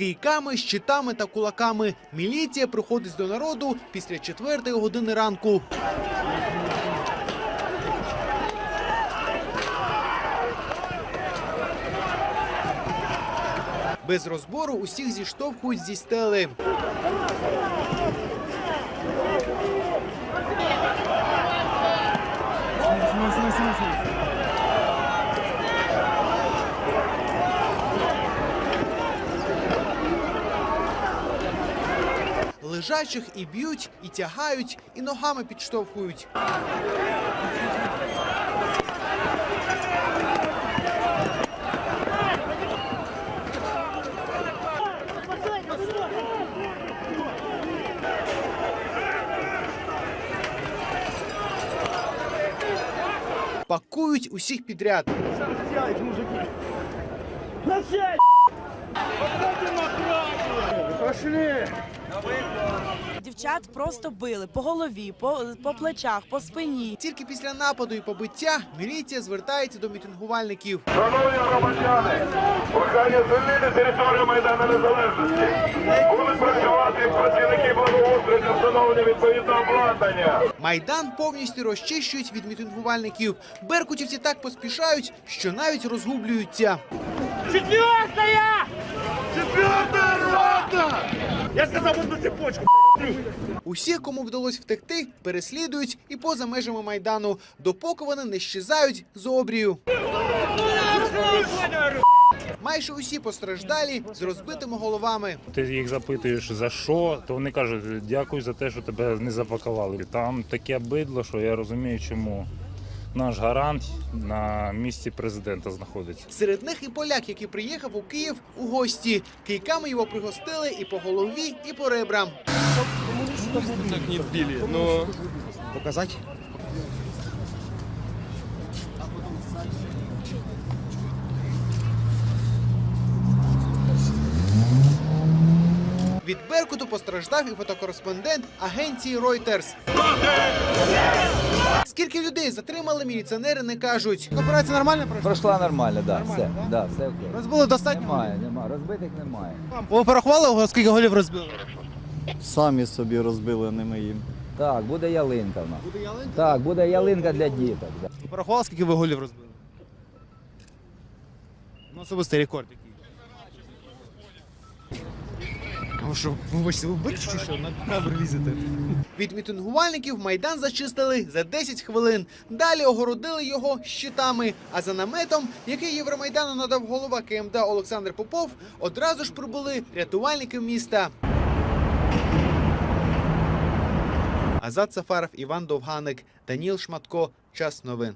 кийками, щитами та кулаками. Міліція приходить до народу після четвертої години ранку. Без розбору усіх зіштовхують зі стели. Лежачих і б'ють, і тягають, і ногами підштовхують. Пакують усіх підряд. Дівчат просто били по голові, по, по плечах, по спині. Тільки після нападу і побиття міліція звертається до мітингувальників. Шановні громадяни, прохання звільнити територію Майдану Незалежності. Будуть працювати працівники благоустрою для встановлення відповідного обладнання. Майдан повністю розчищують від мітингувальників. Беркутівці так поспішають, що навіть розгублюються. Четвертая! Четвертая Я сказав одну цепочку. Усіх, кому вдалося втекти, переслідують і поза межами майдану, допоки вони не щезають з обрію. Майже усі постраждалі з розбитими головами. Ти їх запитуєш за що, то вони кажуть, дякую за те, що тебе не запакували. Там таке бидло, що я розумію, чому наш гарант на місці президента знаходиться. Серед них і поляк, який приїхав у Київ у гості. Кийками його пригостили і по голові, і по ребрам. Показать? Від Беркуту постраждав і фотокореспондент агенції Reuters. Людей затримали, міліціонери не кажуть. Операція нормально пройшла? Пройшла нормально, да, Нормально, все, да? да, все окей. Розбили достатньо? Немає, немає, розбитих немає. Ви порахували, скільки голів розбили? Самі собі розбили, не ми їм. Так, буде ялинка в нас. Буде ялинка? Так, буде ялинка для діток. Да. Порахували, скільки ви голів розбили? Ну, особистий рекорд який. А що, вибачте, ви чи що? На камеру лізете? Від мітингувальників майдан зачистили за 10 хвилин. Далі огородили його щитами. А за наметом, який Євромайдану надав голова КМДА Олександр Попов, одразу ж прибули рятувальники міста. Азат Сафаров, Іван Довганик, Даніл Шматко. Час новин.